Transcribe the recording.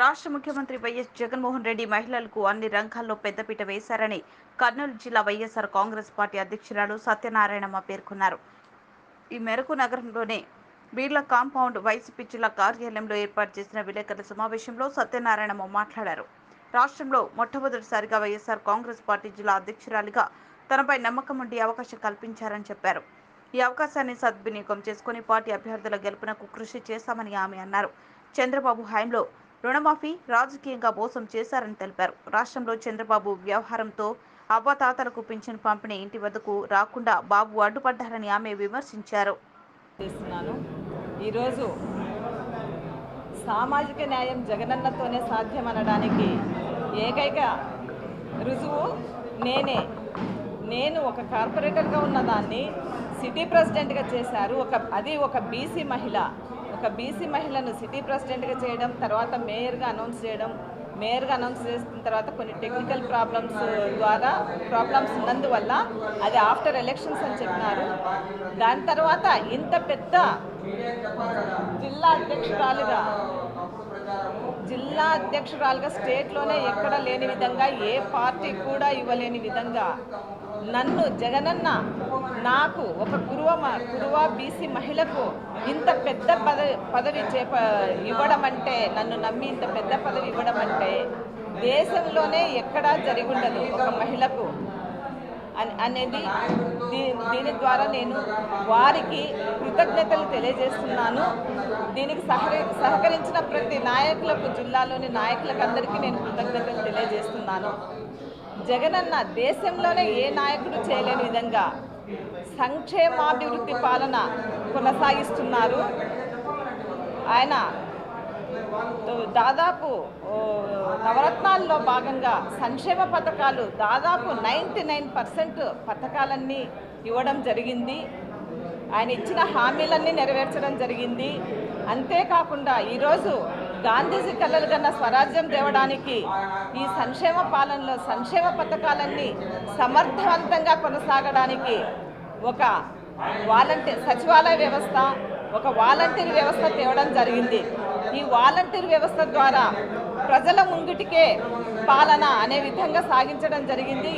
రాష్ట్ర ముఖ్యమంత్రి వైఎస్ జగన్మోహన్ రెడ్డి మహిళలకు అన్ని రంగాల్లో పెద్దపీట వేశారని కర్నూలు జిల్లా వైఎస్ఆర్ కాంగ్రెస్ పార్టీ అధ్యక్షురాలు సత్యనారాయణమ్మ పేర్కొన్నారు. ఈ మేరకు నగరంలోనే బీర్ల కాంపౌండ్ వైసీపీ జిల్లా కార్యాలయంలో ఏర్పాటు చేసిన విలేకరుల సమావేశంలో సత్యనారాయణమ్మ మాట్లాడారు. రాష్ట్రంలో మొట్టమొదటిసారిగా వైఎస్ఆర్ కాంగ్రెస్ పార్టీ జిల్లా అధ్యక్షురాలిగా తనపై నమ్మకం ఉండి అవకాశం కల్పించారని చెప్పారు. ఈ అవకాశాన్ని సద్వినియోగం చేసుకుని పార్టీ అభ్యర్థుల గెలుపునకు కృషి చేశామని ఆమె అన్నారు. చంద్రబాబు హయాంలో రుణమాఫీ రాజకీయంగా మోసం చేశారని తెలిపారు. రాష్ట్రంలో చంద్రబాబు వ్యవహారంతో అవ్వతాతలకు పింఛన్ పంపిణీ ఇంటి వద్దకు రాకుండా బాబు అడ్డుపడ్డారని ఆమె విమర్శించారు. చేస్తున్నాను. ఈరోజు సామాజిక న్యాయం జగనన్నతోనే సాధ్యమనడానికి ఏకైక రుజువు నేనే. నేను ఒక కార్పొరేటర్గా ఉన్నదాన్ని సిటీ ప్రెసిడెంట్గా చేశారు. ఒక అది ఒక బీసీ మహిళ. ఒక బీసీ మహిళను సిటీ ప్రెసిడెంట్గా చేయడం తర్వాత మేయర్గా అనౌన్స్ చేయడం మేయర్గా అనౌన్స్ చేసిన తర్వాత కొన్ని టెక్నికల్ ప్రాబ్లమ్స్ ద్వారా ప్రాబ్లమ్స్ ఉన్నందువల్ల అది ఆఫ్టర్ ఎలక్షన్స్ అని చెప్పినారు. దాని తర్వాత ఇంత పెద్ద జిల్లా అధ్యక్షురాలుగా జిల్లా అధ్యక్షురాలుగా స్టేట్లోనే ఎక్కడ లేని విధంగా ఏ పార్టీ కూడా ఇవ్వలేని విధంగా నన్ను జగనన్న నాకు ఒక కురువ మ- కురువ బీసీ మహిళకు ఇంత పెద్ద పదవి పదవి చేప ఇవ్వడం అంటే నన్ను నమ్మి ఇంత పెద్ద పదవి ఇవ్వడం అంటే దేశంలోనే ఎక్కడా జరిగి ఉండదు ఒక మహిళకు. అనేది దీ- దీని ద్వారా నేను వారికి కృతజ్ఞతలు తెలియజేస్తున్నాను. దీనికి సహకరి సహకరించిన ప్రతి నాయకులకు జిల్లాలోని నాయకులకు అందరికీ నేను కృతజ్ఞతలు తెలియజేస్తున్నాను. జగనన్న దేశంలోనే ఏ నాయకుడు చేయలేని విధంగా సంక్షేమాభివృద్ధి పాలన కొనసాగిస్తున్నారు. ఆయన దాదాపు నవరత్నాల్లో భాగంగా సంక్షేమ పథకాలు దాదాపు నైంటీ నైన్ పర్సెంట్ పథకాలన్నీ ఇవ్వడం జరిగింది. ఆయన ఇచ్చిన హామీలన్నీ నెరవేర్చడం జరిగింది. అంతేకాకుండా ఈరోజు గాంధీజీ కలలు కన్నా స్వరాజ్యం తేవడానికి ఈ సంక్షేమ పాలనలో సంక్షేమ పథకాలన్నీ సమర్థవంతంగా కొనసాగడానికి ఒక వాలంటీర్ సచివాలయ వ్యవస్థ ఒక వాలంటీర్ వ్యవస్థ తేవడం జరిగింది. ఈ వాలంటీర్ వ్యవస్థ ద్వారా ప్రజల ముంగిటికే పాలన అనే విధంగా సాగించడం జరిగింది.